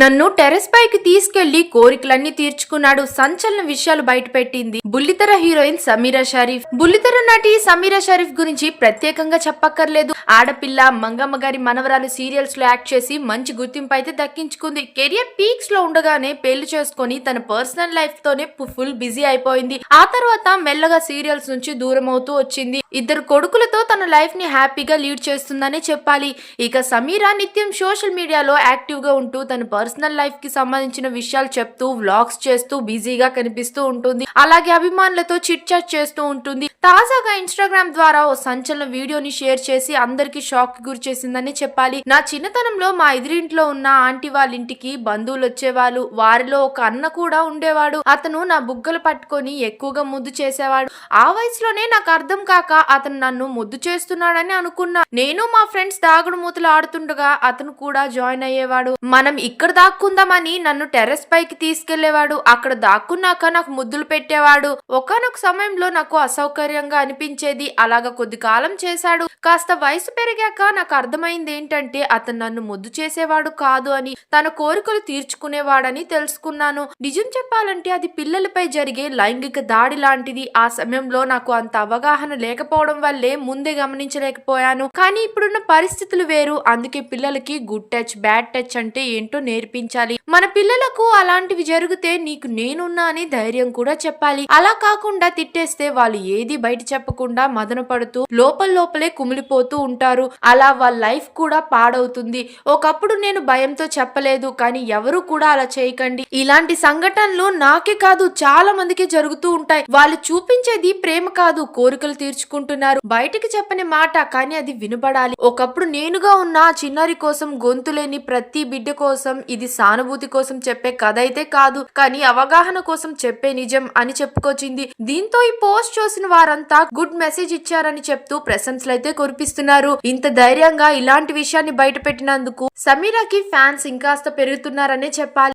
నన్ను టెరెస్ పైకి తీసుకెళ్ళి కోరికలన్నీ తీర్చుకున్నాడు సంచలన విషయాలు బయటపెట్టింది బుల్లితెర హీరోయిన్ సమీరా షరీఫ్. బుల్లితెర నటి సమీరా షరీఫ్ గురించి ప్రత్యేకంగా చెప్పక్కర్లేదు. ఆడపిల్ల మంగమ్మ గారి మనవరాలు సీరియల్స్లో యాక్ట్ చేసి మంచి గుర్తింపు అయితే దక్కించుకుంది. కెరియర్ పీక్స్లో ఉండగానే పెళ్ళి చేసుకొని తన పర్సనల్ లైఫ్ తోనే ఫుల్ బిజీ అయిపోయింది. ఆ తర్వాత మెల్లగా సీరియల్స్ నుంచి దూరం అవుతూ వచ్చింది. ఇద్దరు కొడుకులతో తన లైఫ్ని హ్యాపీగా లీడ్ చేస్తుందనే చెప్పాలి. ఇక సమీరా నిత్యం సోషల్ మీడియాలో యాక్టివ్గా ఉంటూ తన పర్సనల్ లైఫ్కి సంబంధించిన విషయాలు చెప్తూ వ్లాగ్స్ చేస్తూ బిజీగా కనిపిస్తూ ఉంటుంది. అలాగే అభిమానులతో చిట్ చాట్ చేస్తూ ఉంటుంది. తాజాగా ఇన్స్టాగ్రామ్ ద్వారా ఓ సంచలన వీడియోని షేర్ చేసి అందరికి షాక్కి గురి చేసిందని చెప్పాలి. నా చిన్నతనంలో మా ఎదిరింట్లో ఉన్న ఆంటీ వాళ్ళ ఇంటికి బంధువులు వచ్చేవాళ్ళు. వారిలో ఒక అన్న కూడా ఉండేవాడు. అతను నా బుగ్గలు పట్టుకొని ఎక్కువగా ముద్దు చేసేవాడు. ఆ వయసులోనే నాకు అర్థం కాక అతను నన్ను ముద్దు చేస్తున్నాడని అనుకున్నా. నేను మా ఫ్రెండ్స్ దాగుడు మూతలు ఆడుతుండగా అతను కూడా జాయిన్ అయ్యేవాడు. మనం ఇక్కడ దాక్కుందామని నన్ను టెర్రస్ పైకి తీసుకెళ్ళేవాడు. అక్కడ దాక్కున్నాక నాకు ముద్దులు పెట్టేవాడు. ఒకనొక సమయంలో నాకు అసౌకర్యంగా అనిపించేది. అలాగా కొద్ది కాలం చేశాడు. కాస్త వయసు పెరిగాక నాకు అర్థమైంది ఏంటంటే అతను నన్ను ముద్దు చేసేవాడు కాదు అని తన కోరికలు తీర్చుకునేవాడని తెలుసుకున్నాను. నిజం చెప్పాలంటే అది పిల్లలపై జరిగే లైంగిక దాడి లాంటిది. ఆ సమయంలో నాకు అంత అవగాహన లేకపోవడం వల్లే ముందే గమనించలేకపోయాను. కానీ ఇప్పుడున్న పరిస్థితులు వేరు. అందుకే పిల్లలకి గుడ్ టచ్ బ్యాడ్ టచ్ అంటే ఏంటో నేర్పించాలి. మన పిల్లలకు అలాంటివి జరిగితే నీకు నేనున్నా అని ధైర్యం కూడా చెప్పాలి. అలా కాకుండా తిట్టేస్తే వాళ్ళు ఏది బయట చెప్పకుండా మదన పడుతూ లోపల లోపలే కుమిలిపోతూ ఉంటారు. అలా వాళ్ళ లైఫ్ కూడా పాడవుతుంది. ఒకప్పుడు నేను భయంతో చెప్పలేదు కానీ ఎవరు కూడా అలా చేయకండి. ఇలాంటి సంఘటనలు నాకే కాదు చాలా మందికి జరుగుతూ ఉంటాయి. వాళ్ళు చూపించేది ప్రేమ కాదు కోరికలు తీర్చుకుంటున్నారు. బయటికి చెప్పని మాట కానీ అది వినబడాలి. ఒకప్పుడు నేనుగా ఉన్న చిన్నారి కోసం గొంతు లేని ప్రతి బిడ్డ కోసం ఇది సానుభూతి కోసం చెప్పే కథ అయితే కాదు కానీ అవగాహన కోసం చెప్పే నిజం అని చెప్పుకొచ్చింది. దీంతో ఈ పోస్ట్ చూసిన వారంతా గుడ్ మెసేజ్ ఇచ్చారని చెప్తూ ప్రశంసలు అయితే కురిపిస్తున్నారు. ఇంత ధైర్యంగా ఇలాంటి విషయాన్ని బయట పెట్టినందుకు సమీరాకి ఫ్యాన్స్ ఇంకాస్త పెరుగుతున్నారనే చెప్పాలి.